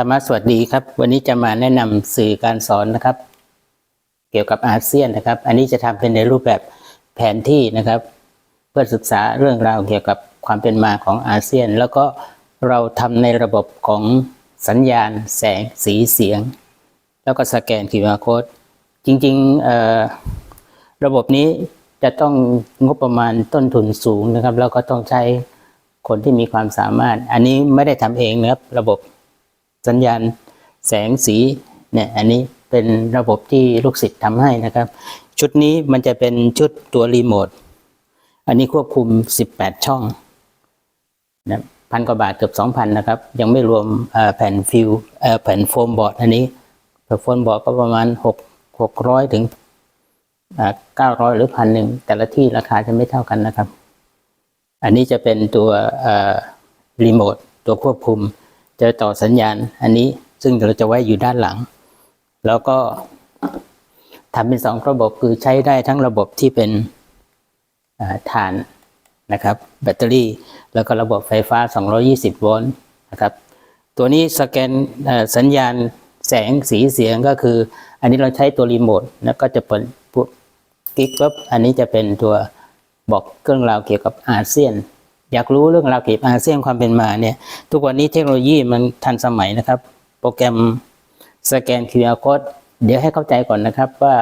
ธรรมะสวัสดีครับ วันนี้จะมาแนะนำสื่อการสอนนะครับ เกี่ยวกับอาเซียนนะครับ อันนี้จะทำเป็นในรูปแบบแผนที่นะครับ เพื่อศึกษาเรื่องราวเกี่ยวกับความเป็นมาของอาเซียน แล้วก็เราทำในระบบของสัญญาณ แสงสีเสียง แล้วก็สแกน QR code จริงๆระบบนี้จะต้องงบประมาณต้นทุนสูงนะครับ แล้วก็ต้องใช้คนที่มีความสามารถ อันนี้ไม่ได้ทำเองนะครับระบบ สัญญาณแสงสีเนี่ยอันนี้เป็นระบบที่ลูกศิษย์ทำให้นะครับ ชุดนี้มันจะเป็นชุดตัวรีโมทอันนี้ควบคุม 18 ช่องนะพันกว่าบาทเกือบ2,000นะครับ ยังไม่รวมแผ่นฟิวแผ่นโฟมบอร์ดอันนี้แผ่นโฟมบอร์ดก็ประมาณ 6 600 ถึงอ่า900 หรือพันหนึ่งแต่ละที่ราคาจะไม่เท่ากันนะครับ อันนี้จะเป็นตัวรีโมทตัวควบคุม จะต่อสัญญาณอันนี้ซึ่งเราจะไว้อยู่ด้านหลัง แล้วก็ทำเป็นสองระบบคือใช้ได้ทั้งระบบที่เป็นอ่านนะครับ แบตเตอรี่ แล้วก็ระบบไฟฟ้า 220 โวลต์นะครับ ตัวนี้สแกนสัญญาณแสงสีเสียงก็คือ อันนี้เราใช้ตัวรีโมทแล้วก็จะเปิดปุ๊บกิ๊กปุ๊บอันนี้จะเป็นตัวบอกเครื่องราวเกี่ยวกับอาเซียน อยากรู้เรื่องราวเกี่ยวกับอาเซียนความเป็นมาเนี่ย ทุกวันนี้เทคโนโลยีมันทันสมัยนะครับ โปรแกรมสแกน QR code เดี๋ยวให้เข้าใจก่อนนะครับว่า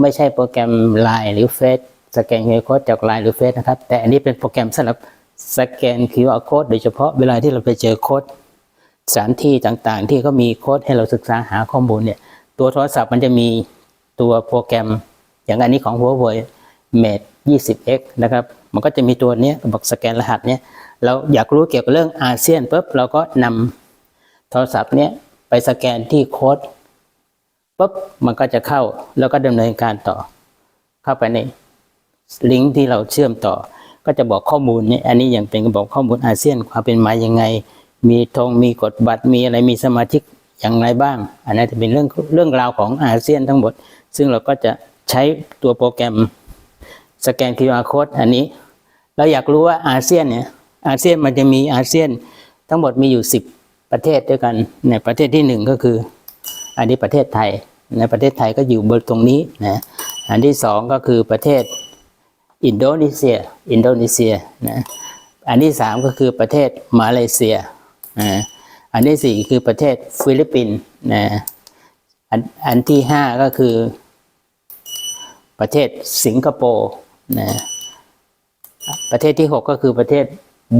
ไม่ใช่โปรแกรม Line หรือเฟซสแกน QR code จาก Line หรือเฟซนะครับ แต่อันนี้เป็นโปรแกรมสำหรับสแกน QR code โดยเฉพาะเวลาที่เราไปเจอโค้ดสถานที่ต่างๆ ที่เขามีโค้ดให้เราศึกษาหาข้อมูลเนี่ยตัวโทรศัพท์มันจะมีตัวโปรแกรม อย่างอันนี้ของ Huawei Mate 20X นะครับ มันก็จะมีตัวนี้บอกสแกนรหัสเนี้ยเราอยากรู้เกี่ยวกับเรื่องอาเซียนปุ๊บเราก็นำโทรศัพท์เนี้ยไปสแกนที่โค้ดปุ๊บมันก็จะเข้าแล้วก็ดำเนินการต่อ เข้าไปในลิงก์ที่เราเชื่อมต่อ ก็จะบอกข้อมูลเนี่ยอันนี้อย่างเป็นบอกข้อมูลอาเซียนความเป็นมายังไง มีธงมีกฎบัตรมีอะไรมีสมาชิกอย่างไรบ้าง อันนั้นจะเป็นเรื่องเรื่องราวของอาเซียนทั้งหมด ซึ่งเราก็จะใช้ตัวโปรแกรมสแกน QR code อันนี้ เราอยากรู้ว่าอาเซียนเนี่ยอาเซียนมันจะมีอาเซียนทั้งหมดมีอยู่ 10 ประเทศด้วยกันในประเทศที่หนึ่งก็คือ อันนี้ประเทศไทยในประเทศไทยก็อยู่บนตรงนี้นะอันที่สองก็คือประเทศอินโดนีเซีย อินโดนีเซียนะอันที่สามก็คือประเทศมาเลเซียนะอันที่สี่คือประเทศฟิลิปปินส์นะอันอันที่ห้าก็คือประเทศสิงคโปร์นะ ประเทศที่หกก็คือประเทศ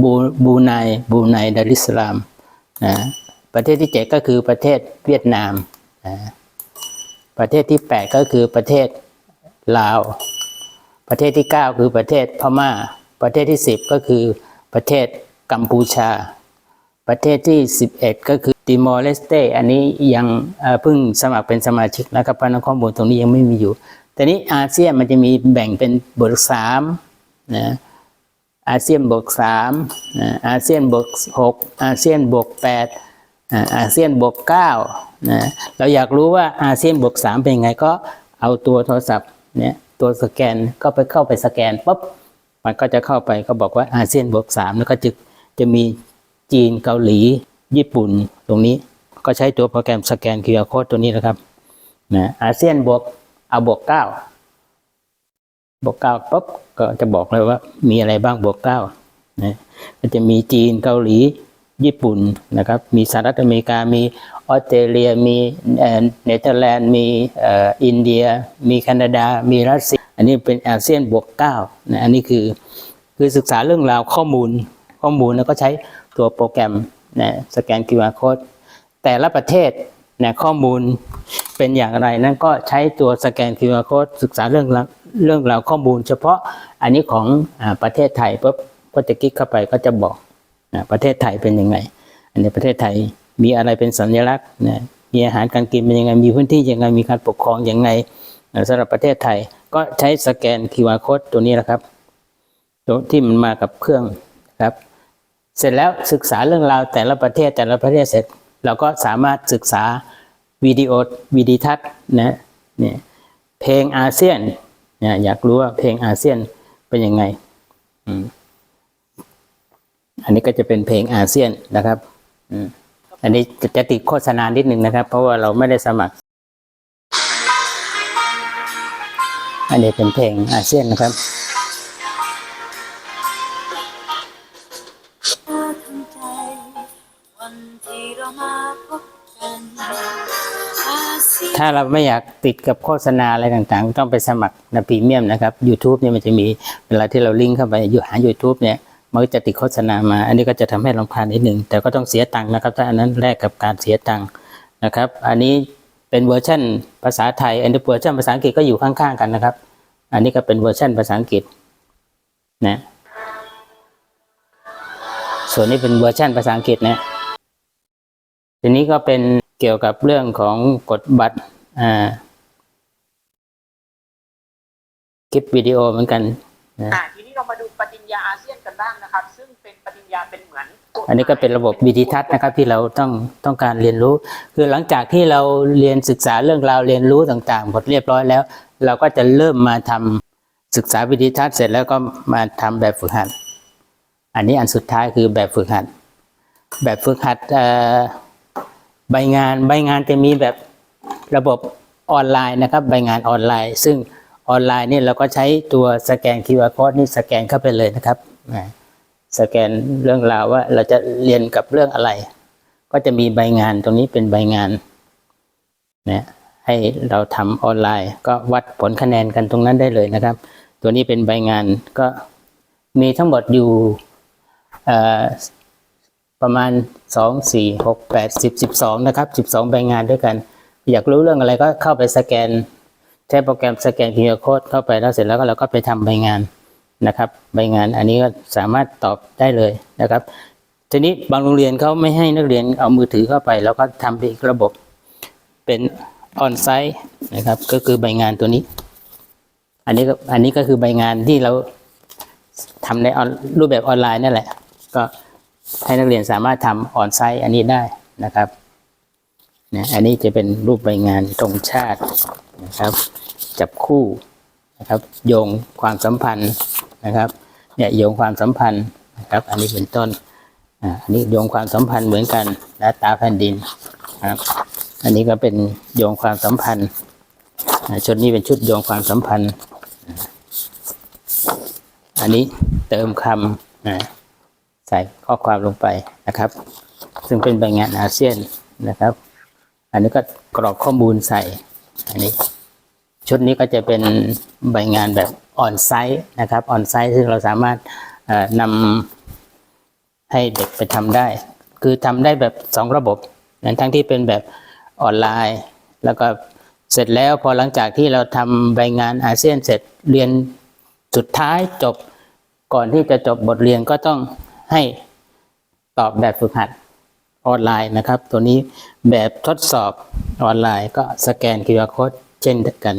บูบูไนบูไนดาริสลามนะประเทศที่เจ็ดก็คือประเทศเวียดนามนะประเทศที่แปดก็คือประเทศลาว ประเทศที่เก้าคือประเทศพม่า ประเทศที่สิบก็คือประเทศกัมพูชา ประเทศที่สิบเอ็ดก็คือติมอร์เลสเตอันนี้ยังเพิ่งสมัครเป็นสมาชิกนะครับเพราะนั้นข้อมูลตรงนี้ยังไม่มีอยู่แต่นี้อาเซียนมันจะมีแบ่งเป็นบทสามนะ อาเซียนบวกสามอาเซียนบวกหกอาเซียนบวกแปดอาเซียนบวกเก้านะเราอยากรู้ว่าอาเซียนบวกสามเป็นไงก็เอาตัวโทรศัพท์เนี่ยตัวสแกนก็ไปเข้าไปสแกนปุ๊บมันก็จะเข้าไปก็บอกว่าอาเซียนบวกสามแล้วก็จะจะมีจีนเกาหลี ญี่ปุ่นตรงนี้ก็ใช้ตัวโปรแกรมสแกน QR code ตัวนี้นะครับนะอาเซียนบวกเอาบวกเก้า บวกเก้าปุ๊บก็จะบอกเลยว่ามีอะไรบ้างบวกเก้านะก็จะมีจีนเกาหลีญี่ปุ่นนะครับ มีสหรัฐอเมริกา มีออสเตรเลีย มีเนเธอร์แลนด์ มีอินเดีย มีแคนาดา มีรัสเซีย อันนี้เป็นอาเซียนบวกเก้านะอันนี้คือคือศึกษาเรื่องราวข้อมูลข้อมูลแล้วก็ใช้ตัวโปรแกรมนะสแกน QR code แต่ละประเทศนะข้อมูลเป็นอย่างไรนั่นก็ใช้ตัวสแกน QR code ศึกษาเรื่องราว เรื่องราวข้อมูล เฉพาะอันนี้ของอประเทศไทยปุ๊บก็จะคลิกเข้าไปก็จะบอกนะประเทศไทยเป็นยังไง อันนี้ประเทศไทยมีอะไรเป็นสัญลักษณ์นะมีอาหารการกินเป็นยังไง มีพื้นที่ยังไง มีการปกครองยังไงสำหรับประเทศไทยก็ใช้สแกน QR code ตัวนี้นะครับตัวที่มันมากับเครื่องครับ เสร็จแล้วศึกษาเรื่องราวแต่ละประเทศแต่ละประเทศเสร็จ เราก็สามารถศึกษาวิดีโอวิดีทัศน์นะเนี่ยเพลงอาเซียน เนี่ยอยากรู้ว่าเพลงอาเซียนเป็นยังไงอันนี้ก็จะเป็นเพลงอาเซียนนะครับอันนี้จะจะติดโฆษณานิดนึงนะครับ เพราะว่าเราไม่ได้สมัคร อันนี้เป็นเพลงอาเซียนนะครับ ถ้าเราไม่อยากติดกับโฆษณาอะไรต่างๆ ต้องไปสมัครในพรีเมียมนะครับ YouTube เนี่ยมันจะมีเวลาที่เราลิงก์เข้าไปอยู่หา YouTube เนี่ยมันก็จะติดโฆษณามา อันนี้ก็จะทำให้รำคาญนิดหนึ่งแต่ก็ต้องเสียตังค์นะครับ ถ้าอันนั้นแลกกับการเสียตังค์นะครับ อันนี้เป็นเวอร์ชันภาษาไทยอันนี้เวอร์ชันภาษาอังกฤษก็อยู่ข้างๆกันนะครับ อันนี้ก็เป็นเวอร์ชันภาษาอังกฤษนะส่วนนี้เป็นเวอร์ชันภาษาอังกฤษนะทีนี้ก็เป็น เกี่ยวกับเรื่องของกฎบัตรอ่าคลิปวิดีโอเหมือนกันนะอ่าทีนี้เรามาดูปฏิญญาอาเซียนกันบ้างนะครับ ซึ่งเป็นปฏิญญาเป็นเหมือนฎหมายอันนี้ก็เป็นระบบวิดิทัศน์นะครับที่เราต้องต้องการเรียนรู้ คือหลังจากที่เราเรียนศึกษาเรื่องราวเรียนรู้ต่างๆหมดเรียบร้อยแล้ว เราก็จะเริ่มมาทำศึกษาวิดิทัศน์เสร็จแล้วก็มาทำแบบฝึกหัด อันนี้อันสุดท้ายคือแบบฝึกหัด แบบฝึกหัดเอ่อ ใบงานใบงานจะมีแบบระบบออนไลน์นะครับ ใบงานออนไลน์ ซึ่งออนไลน์เนี่ยเราก็ใช้ตัวสแกน QR code นี่สแกนเข้าไปเลยนะครับสแกนเรื่องราวว่าเราจะเรียนกับเรื่องอะไร ก็จะมีใบงานตรงนี้เป็นใบงานนะให้เราทำออนไลน์ ก็วัดผลคะแนนกันตรงนั้นได้เลยนะครับ ตัวนี้เป็นใบงานก็มีทั้งหมดอยู่ ประมาณสองสี่หกแปดสิบสิบสองนะครับสิบสองใบงานด้วยกัน อยากรู้เรื่องอะไรก็เข้าไปสแกน ใช้โปรแกรมสแกน QR code เข้าไปแล้วเสร็จแล้วก็เราก็ไปทำใบงานนะครับใบงานอันนี้ก็สามารถตอบได้เลยนะครับ ทีนี้บางโรงเรียนเขาไม่ให้นักเรียนเอามือถือเข้าไป แล้วก็ทำเป็นอีกระบบเป็นออนไซต์นะครับก็คือใบงานตัวนี้ อันนี้ก็อันนี้ก็คือใบงานที่เราทำในรูปแบบออนไลน์นั่นแหละ ก็ ให้นักเรียนสามารถทำออนไซต์อันนี้ได้นะครับเนี่ยอันนี้จะเป็นรูปใบงานตรงชาตินะครับ จับคู่นะครับ โยงความสัมพันธ์นะครับเนี่ยโยงความสัมพันธ์นะครับ อันนี้เป็นต้นอันนี้โยงความสัมพันธ์เหมือนกันและตาแผ่นดินนะครับอันนี้ก็เป็นโยงความสัมพันธ์ชุดนี้เป็นชุดโยงความสัมพันธ์ อันนี้เติมคำอ่า ใส่ข้อความลงไปนะครับ ซึ่งเป็นใบงานอาเซียนนะครับ อันนี้ก็กรอกข้อมูลใส่ อันนี้ ชุดนี้ก็จะเป็นใบงานแบบออนไซต์นะครับออนไซต์ซึ่งเราสามารถนำให้เด็กไปทำได้ คือทำได้แบบสองระบบนั้นทั้งที่เป็นแบบออนไลน์ แล้วก็เสร็จแล้วพอหลังจากที่เราทำใบงานอาเซียนเสร็จเรียนสุดท้ายจบก่อนที่จะจบบทเรียนก็ต้อง ให้ตอบแบบฝึกหัดออนไลน์นะครับ ตัวนี้แบบทดสอบออนไลน์ก็สแกน QR code เช่นกัน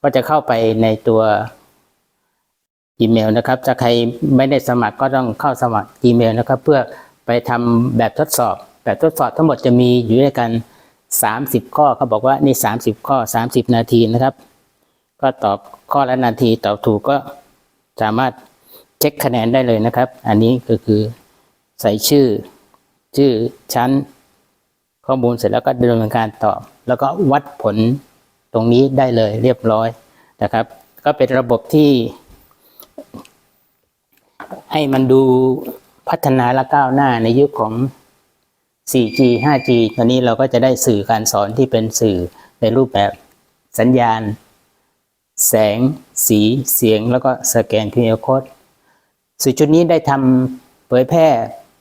ก็จะเข้าไปในตัวอีเมลนะครับถ้าใครไม่ได้สมัครก็ต้องเข้าสมัครอีเมลนะครับ เพื่อไปทำแบบทดสอบ แบบทดสอบทั้งหมดจะมีอยู่ด้วยกัน 30 ข้อเขาบอกว่านี่ 30 ข้อ 30 นาทีนะครับ ก็ตอบข้อละนาทีตอบถูกก็สามารถ เช็คคะแนนได้เลยนะครับ อันนี้ก็คือใส่ชื่อ ชื่อชั้น ข้อมูลเสร็จแล้วก็ดำเนินการตอบแล้วก็วัดผลตรงนี้ได้เลยเรียบร้อยนะครับ ก็เป็นระบบที่ ให้มันดูพัฒนาและก้าวหน้าในยุคของ 4G 5G ตอนนี้เราก็จะได้สื่อการสอนที่เป็นสื่อในรูปแบบสัญญาณ แสง สี เสียง แล้วก็สแกน QR code สื่อชุดนี้ได้ทำเผยแพร่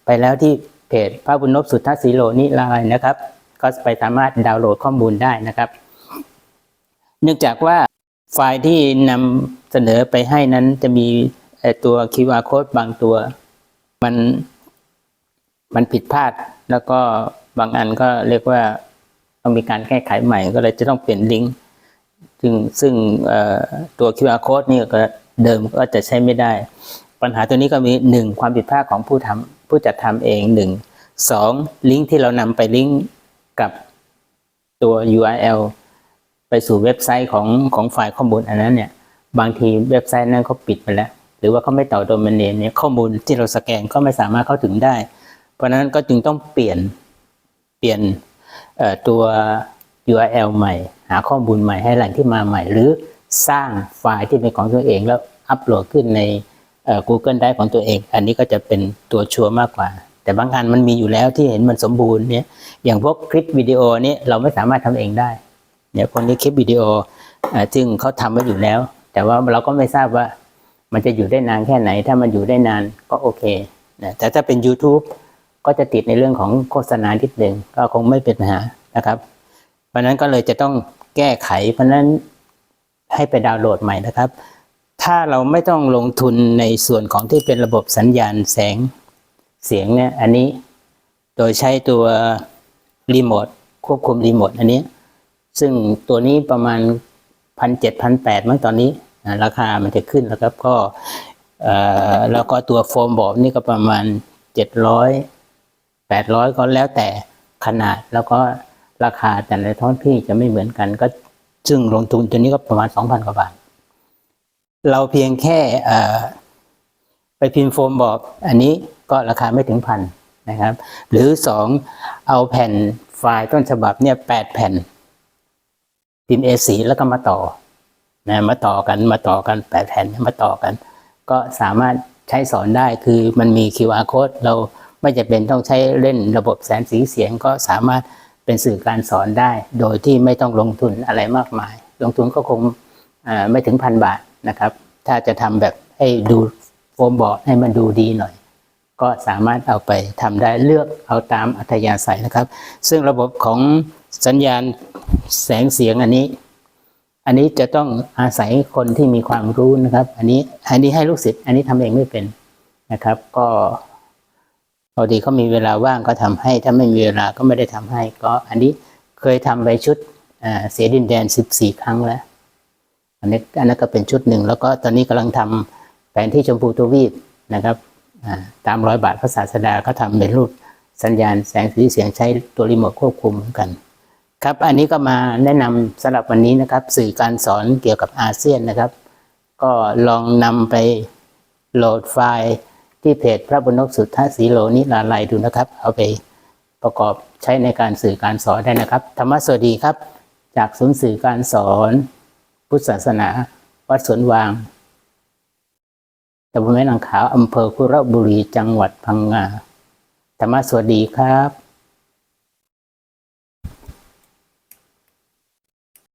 ไปแล้วที่เพจพระบุญนพสุทธศีโลนิลายนะครับ ก็ไปสามารถดาวน์โหลดข้อมูลได้นะครับ เนื่องจากว่าไฟล์ที่นำเสนอไปให้นั้นจะมีตัว QR code บางตัว มันมันผิดพลาด แล้วก็บางอันก็เรียกว่าต้องมีการแก้ไขใหม่ก็เลยจะต้องเปลี่ยนลิงก์ซึ่งซึ่งตัว QR code นี่ก็เดิมก็จะใช้ไม่ได้ ปัญหาตัวนี้ก็มีหนึ่งความผิดพลาดของผู้ทำผู้จัดทำเองหนึ่งสองลิงก์ที่เรานำไปลิงก์กับตัว URL ไปสู่เว็บไซต์ของของฝ่ายข้อมูลอันนั้นเนี่ยบางทีเว็บไซต์นั้นเขาปิดไปแล้ว หรือว่าเขาไม่ต่อโดเมนเนมเนี่ยข้อมูลที่เราสแกนก็ไม่สามารถเข้าถึงได้ เพราะฉะนั้นก็จึงต้องเปลี่ยนเปลี่ยนตัว URL ใหม่ หาข้อมูลใหม่ให้แหล่งที่มาใหม่ หรือสร้างไฟล์ที่เป็นของตัวเองแล้วอัปโหลดขึ้นใน Google Drive ของตัวเอง อันนี้ก็จะเป็นตัวชัวร์มากกว่า แต่บางอันมันมีอยู่แล้วที่เห็นมันสมบูรณ์เนี่ยอย่างพวกคลิปวิดีโอนี้เราไม่สามารถทำเองได้เนี่ยคนนี้คลิปวิดีโอซึ่งเขาทำไว้อยู่แล้ว แต่ว่าเราก็ไม่ทราบว่ามันจะอยู่ได้นานแค่ไหน ถ้ามันอยู่ได้นานก็โอเคนะแต่ถ้าเป็น YouTube ก็จะติดในเรื่องของโฆษณาทิดหนึ่งก็คงไม่เป็นปัญหานะครับ เพราะนั้นก็เลยจะต้องแก้ไข เพราะนั้นให้ไปดาวน์โหลดใหม่นะครับ ถ้าเราไม่ต้องลงทุนในส่วนของที่เป็นระบบสัญญาณแสงเสียงเนี่ยอันนี้โดยใช้ตัวรีโมทควบคุมรีโมทอันนี้ซึ่งตัวนี้ประมาณพันเจ็ดพันแปดมั้งตอนนี้ราคามันจะขึ้นแล้วครับก็แล้วก็ตัวโฟมบอร์ดนี่ก็ประมาณเจ็ดร้อยแปดร้อยก็แล้วแต่ขนาดแล้วก็ราคาแต่ละท้องที่จะไม่เหมือนกัน ก็ซึ่งลงทุนตัวนี้ก็ประมาณสองพันกว่าบาท เราเพียงแค่ไปพิมพ์โฟมบอร์ดอันนี้ก็ราคาไม่ถึงพันนะครับ หรือสองเอาแผ่นไฟล์ต้นฉบับเนี่ยแปดแผ่น พิมพ์ A4 แล้วก็มาต่อนะมาต่อกันมาต่อกันแปดแผ่นมาต่อกัน ก็สามารถใช้สอนได้คือมันมี QR code เราไม่จะเป็นต้องใช้เล่นระบบแสงสีเสียงก็สามารถเป็นสื่อการสอนได้ โดยที่ไม่ต้องลงทุนอะไรมากมาย ลงทุนก็คงไม่ถึงพันบาท นะครับ ถ้าจะทำแบบให้ดูโฟมบอร์ดให้มันดูดีหน่อย ก็สามารถเอาไปทำได้เลือกเอาตามอัธยาศัยนะครับ ซึ่งระบบของสัญญาณแสงเสียงอันนี้ อันนี้จะต้องอาศัยคนที่มีความรู้นะครับ อันนี้อันนี้ให้ลูกศิษย์อันนี้ทำเองไม่เป็นนะครับ ก็พอดีเขามีเวลาว่างก็ทำให้ถ้าไม่มีเวลาก็ไม่ได้ทำให้ ก็อันนี้เคยทำไปชุดเสียดินแดนสิบสี่ครั้งแล้ว อันนี้อันนั้นก็เป็นชุดหนึ่ง แล้วก็ตอนนี้กำลังทำแผนที่ชมพูทวีปนะครับตามร้อยบาทพระศาสดาก็ทำเป็นรูปสัญญาณแสงสีเสียงใช้ตัวรีโมทควบคุมเหมือนกันครับ อันนี้ก็มาแนะนำสำหรับวันนี้นะครับ สื่อการสอนเกี่ยวกับอาเซียนนะครับ ก็ลองนำไปโหลดไฟล์ที่เพจพระบุญนกสุทธาสีโลนิลาลัยดูนะครับ เอาไปประกอบใช้ในการสื่อการสอนได้นะครับ ธรรมะสวัสดีครับ จากศูนย์สื่อการสอน พุทธศาสนา วัดสวนวางตำบลแม่นางขาวอำเภอคุระบุรีจังหวัดพังงาธรรมะสวัสดีครับ